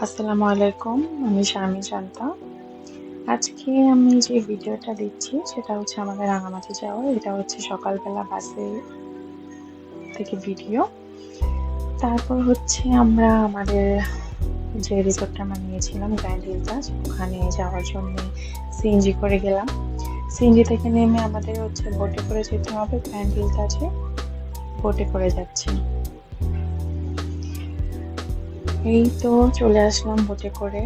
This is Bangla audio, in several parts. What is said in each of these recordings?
আসসালামু আলাইকুম, আমি শারমি জানতা আজকে আমি যে ভিডিওটা দিচ্ছি, সেটা হচ্ছে আমাদের রাঙামাটি যাওয়ার। এটা হচ্ছে সকালবেলা বাসে থেকে ভিডিও। তারপর হচ্ছে আমরা আমাদের যে রিসোর্টটা আমরা নিয়েছিলাম গ্র্যান্ড হিলটাস ওখানে যাওয়ার জন্য সিএনজি করে গেলাম। সিএনজি থেকে নেমে আমাদের হচ্ছে বোটে করে যেতে হবে। গ্র্যান্ড হিলটাসে বোটে করে যাচ্ছি। এই তো চলে আসলাম বোটে করে।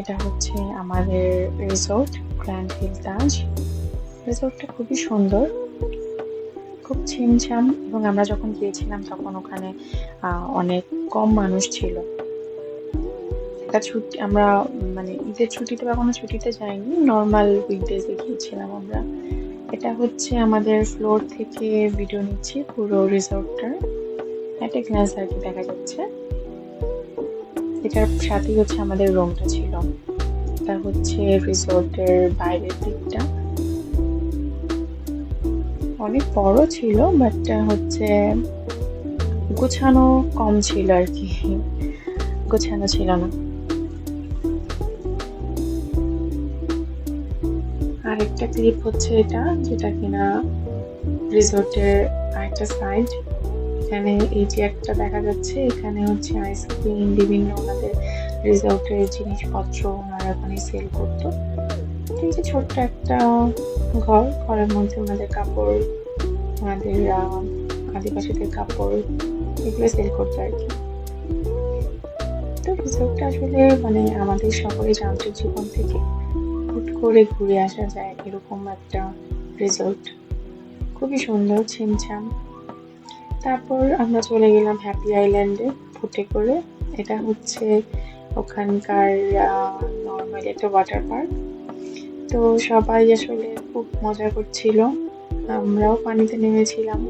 এটা হচ্ছে আমাদের রিসোর্ট গ্র্যান্ড হিল তাজ রিসোর্টটা খুবই সুন্দর, খুব ছিমছাম এবং আমরা যখন গিয়েছিলাম তখন ওখানে অনেক কম মানুষ ছিল। একটা ছুটি, আমরা মানে ঈদের ছুটিতে বা কোনো ছুটিতে যাইনি নর্মাল উইকডেজে গিয়েছিলাম আমরা। এটা হচ্ছে আমাদের ফ্লোর থেকে ভিডিও নিচ্ছি পুরো রিসোর্টটার একটা গ্লাস আর কি দেখা যাচ্ছে। এটার সাথেই হচ্ছে আমাদের রুমটা ছিল। এটা হচ্ছে রিসোর্টের বাইরের দিকটা। অনেক বড় ছিল বাট হচ্ছে গোছানো কম ছিল আর কি। গোছানো ছিল না। আরেকটা ক্লিপ হচ্ছে এটা, যেটা কিনা রিসোর্টের আরেকটা সাইড এখানে এই যে একটা দেখা যাচ্ছে, এখানে হচ্ছে আইসক্রিম বিভিন্ন ওনাদের রিসোর্টের জিনিসপত্র ওনারা ওখানে সেল করতো। এই যে ছোট্ট একটা ঘর, ঘরের মধ্যে ওনাদের কাপড়, ওনাদের আদিবাসীদের কাপড়, এগুলো সেল করতো আর কি। তো রিসোর্টটা আসলে মানে আমাদের শহরে যান্ত্রিক জীবন থেকে হুট করে ঘুরে আসা যায় এরকম একটা রিসোর্ট খুবই সুন্দর, ছিমছাম। তারপর আমরা চলে গেলাম হ্যাপি আইল্যান্ডে ফুটে করে। এটা হচ্ছে ওখানকার নর্মালি একটা ওয়াটার পার্ক তো সবাই আসলে খুব মজা করছিল। আমরাও পানিতে নেমেছিলাম।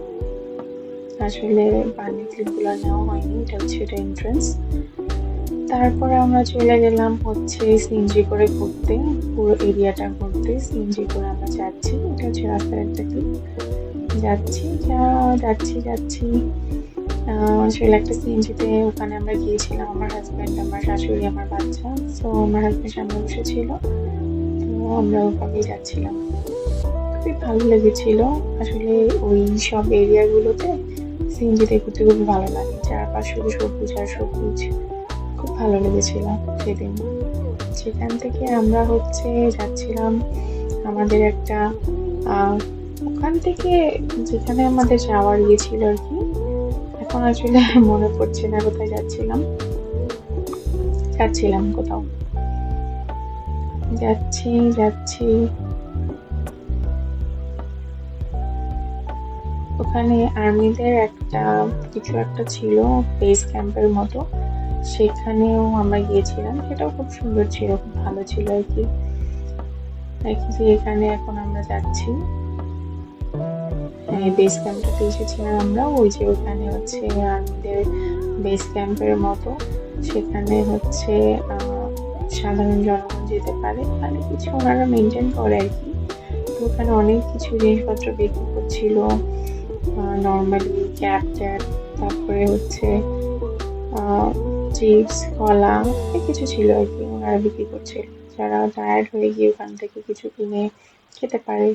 আসলে পানি ক্লিপগুলো নেওয়া হয়নি, এটা হচ্ছে এটা এন্ট্রেন্স তারপরে আমরা চলে গেলাম হচ্ছে সিনজি করে ঘুরতে, পুরো এরিয়াটা ঘুরতে। সিনজি করে আমরা যাচ্ছি। এটা হচ্ছে রাস্তার একটা ক্লিপ যাচ্ছি যা যাচ্ছি যাচ্ছি। আসলে একটা সিএনজিতে ওখানে আমরা গিয়েছিলাম, আমার হাজব্যান্ড আমার শাশুড়ি, আমার বাচ্চা। সো আমার হাজব্যান্ড সামনে বসেছিল। তো আমরা ওখানে যাচ্ছিলাম। খুবই ভালো লেগেছিল। আসলে ওই সব এরিয়াগুলোতে সিএনজিতে ঘুরতে খুবই ভালো লাগে। চারপাশ শুধু সবুজ আর সবুজ। খুব ভালো লেগেছিল সেদিন। সেখান থেকে আমরা হচ্ছে যাচ্ছিলাম আমাদের একটা ওখান থেকে যেখানে আমাদের যাওয়ার ইয়ে ছিল আর কি, এখন আসলে মনে পড়ছে না কোথায় যাচ্ছিলাম। যাচ্ছিলাম কোথাও। যাচ্ছি যাচ্ছি। ওখানে আর্মিদের একটা, কিছু একটা ছিল বেস ক্যাম্পের মতো। সেখানেও আমরা গিয়েছিলাম, সেটাও খুব সুন্দর ছিল, খুব ভালো ছিল আর কি যে এখানে এখন আমরা যাচ্ছি। বেস ক্যাম্পটাতে এসেছিলাম আমরা। ওই যে ওখানে হচ্ছে আর্মিদের বেস ক্যাম্পের মতো। সেখানে হচ্ছে সাধারণ জনগণ যেতে পারে। মানে কিছু ওনারা মেনটেন করে আর কি। তো ওখানে অনেক কিছু জিনিসপত্র বিক্রি করছিল। নর্মালি ক্যাপ ট্যাপ তারপরে হচ্ছে চিপস কলা, অনেক কিছু ছিল আর কি ওনারা বিক্রি করছিল। যারা টায়ার্ড হয়ে গিয়ে ওখান থেকে কিছু কিনে খেতে পারে।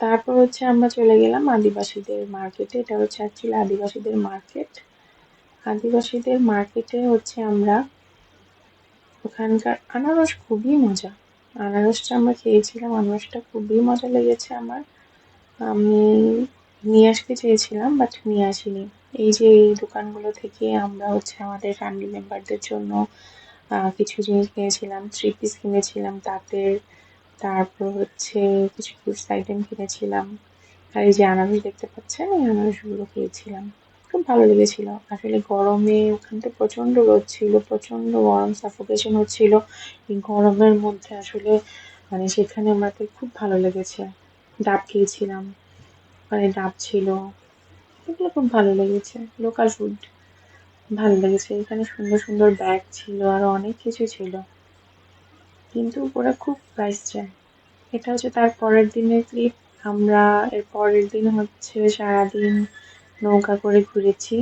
তারপর হচ্ছে আমরা চলে গেলাম আদিবাসীদের মার্কেটে এটা হচ্ছে অ্যাকচুয়ালি আদিবাসীদের মার্কেট আদিবাসীদের মার্কেটে হচ্ছে আমরা ওখানকার আনারস খুবই মজা। আনারসটা আমরা খেয়েছিলাম, আনারসটা খুবই মজা লেগেছে আমার। আমি নিয়ে আসতে চেয়েছিলাম বাট নিয়ে আসিনি। এই যে এই দোকানগুলো থেকে আমরা হচ্ছে আমাদের ফ্যামিলি মেম্বারদের জন্য কিছু জিনিস কিনেছিলাম থ্রি পিস কিনেছিলাম, তাঁতের তারপর হচ্ছে কিছু ফ্রুটস আইটেম কিনেছিলাম। আর এই যে আনারস দেখতে পাচ্ছেন এই আনারসগুলো খেয়েছিলাম। খুব ভালো লেগেছিল। আসলে গরমে ওখানটা প্রচণ্ড রোদ ছিল, প্রচণ্ড গরম সাফোকেশন হচ্ছিল। এই গরমের মধ্যে আসলে মানে সেখানে আমাকে খুব ভালো লেগেছে। ডাব খেয়েছিলাম মানে ডাব ছিল। এগুলো খুব ভালো লেগেছে। লোকাল ফুড ভালো লেগেছে। এখানে সুন্দর সুন্দর ব্যাগ ছিল, আর অনেক কিছু ছিল। কিন্তু ওরা খুব প্রাইস চায় এটা হচ্ছে তার পরের দিনের ক্লিপ আমরা এর পরের দিন হচ্ছে সারাদিন নৌকা করে ঘুরেছি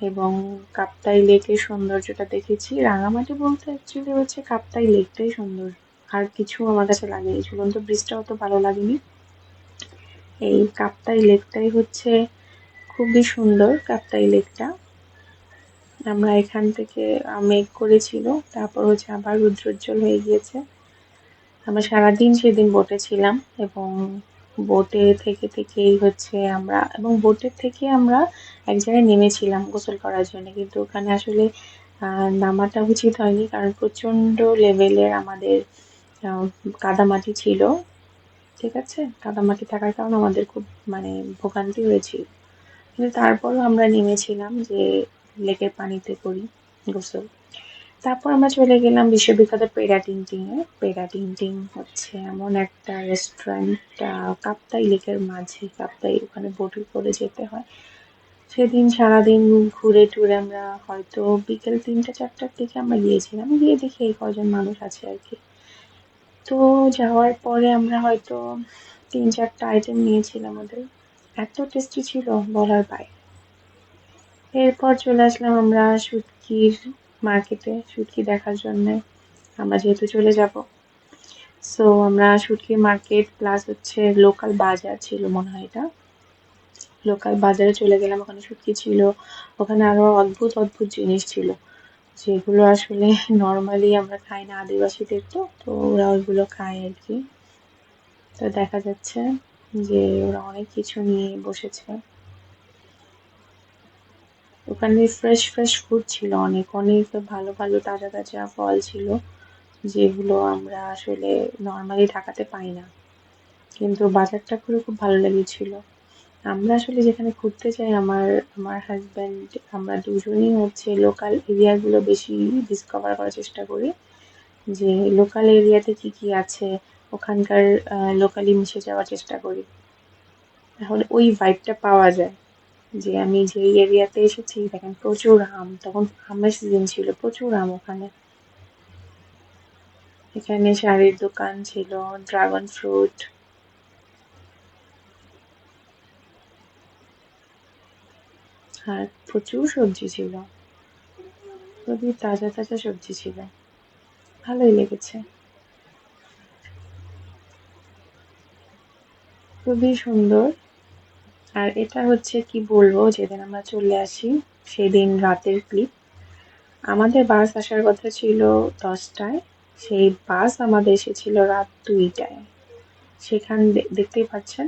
এবং কাপ্তাই লেকের সৌন্দর্যটা দেখেছি। রাঙামাটি বলতে অ্যাকচুয়ালি হচ্ছে কাপ্তাই লেকটাই সুন্দর। আর কিছু আমার কাছে লাগে লাগেনি ঝুলন্ত ব্রিজটা অত ভালো লাগেনি। এই কাপ্তাই লেকটাই হচ্ছে খুবই সুন্দর কাপ্তাই লেকটা। আমরা এখান থেকে মেঘ করেছিল, তারপর হচ্ছে আবার রুদ্রোজ্জ্বল হয়ে গিয়েছে। আমরা সারাদিন সেদিন বোটে ছিলাম এবং বোটে থেকে থেকেই হচ্ছে আমরা, এবং বোটের থেকে আমরা এক জায়গায় নেমেছিলাম গোসল করার জন্য। কিন্তু ওখানে আসলে নামাটা উচিত হয়নি কারণ প্রচণ্ড লেভেলের আমাদের কাদামাটি ছিল। ঠিক আছে? কাদামাটি থাকার কারণে আমাদের খুব মানে ভোগান্তি হয়েছিল। কিন্তু তারপরও আমরা নেমেছিলাম যে লেকের পানিতে করি গোসল। তারপর আমরা চলে গেলাম বিশ্ববিখ্যাত পেড়া টিংটিংয়ে পেড়া টিংটিং হচ্ছে এমন একটা রেস্টুরেন্ট কাপ্তাই লেকের মাঝে, কাপ্তাই ওখানে বোটে করে যেতে হয়। সেদিন সারাদিন ঘুরে টুরে আমরা হয়তো বিকেল তিনটে, চারটার দিকে আমরা গিয়েছিলাম। গিয়ে দেখি এই কজন মানুষ আছে আর কি। তো যাওয়ার পরে আমরা হয়তো তিন, চারটা আইটেম নিয়েছিলাম ওদের। এত টেস্টি ছিল বলার বাইরে। এরপর চলে আসলাম আমরা শুটকির মার্কেটে শুটকি দেখার জন্য। আমরা যেহেতু চলে যাব। সো আমরা শুটকির মার্কেট প্লাস হচ্ছে লোকাল বাজার ছিল মনে হয় এটা। লোকাল বাজারে চলে গেলাম, ওখানে শুটকি ছিল। ওখানে আরও অদ্ভুত অদ্ভুত জিনিস ছিল। যেগুলো আসলে নর্মালি আমরা খাই না আদিবাসীদের তো তো ওরা ওইগুলো খায় আর কি। তো দেখা যাচ্ছে যে ওরা অনেক কিছু নিয়ে বসেছে। ওখানে ফ্রেশ ফ্রেশ ফুড ছিল অনেক। অনেক ভালো ভালো তাজা তাজা ফল ছিল, যেগুলো আমরা আসলে নর্মালি ঢাকাতে পাই না। কিন্তু বাজারটা করে খুব ভালো লেগেছিল। আমরা আসলে যেখানে ঘুরতে যাই, আমার আমার হাজব্যান্ড আমরা দুজনেই হচ্ছে লোকাল এরিয়াগুলো বেশি ডিসকভার করার চেষ্টা করি। যে লোকাল এরিয়াতে কি কি আছে, ওখানকার লোকালি মিশে যাওয়ার চেষ্টা করি। তাহলে ওই ভাইবটা পাওয়া যায়। যে আমি যেই এরিয়াতে এসেছি দেখেন প্রচুর আম, তখন আমের সিজন ছিল প্রচুর আম ওখানে। এখানে শাড়ির দোকান ছিল ড্রাগন ফ্রুট আর প্রচুর সবজি ছিল। খুবই তাজা তাজা সবজি ছিল। ভালোই লেগেছে। খুবই সুন্দর। আর এটা হচ্ছে কি বলব, যেদিন আমরা চলে আসি, সেদিন রাতের ক্লিপ আমাদের বাস আসার কথা ছিল দশটায়, সেই বাস আমাদের এসেছিল রাত দুইটায়। সেখান দেখতেই পাচ্ছেন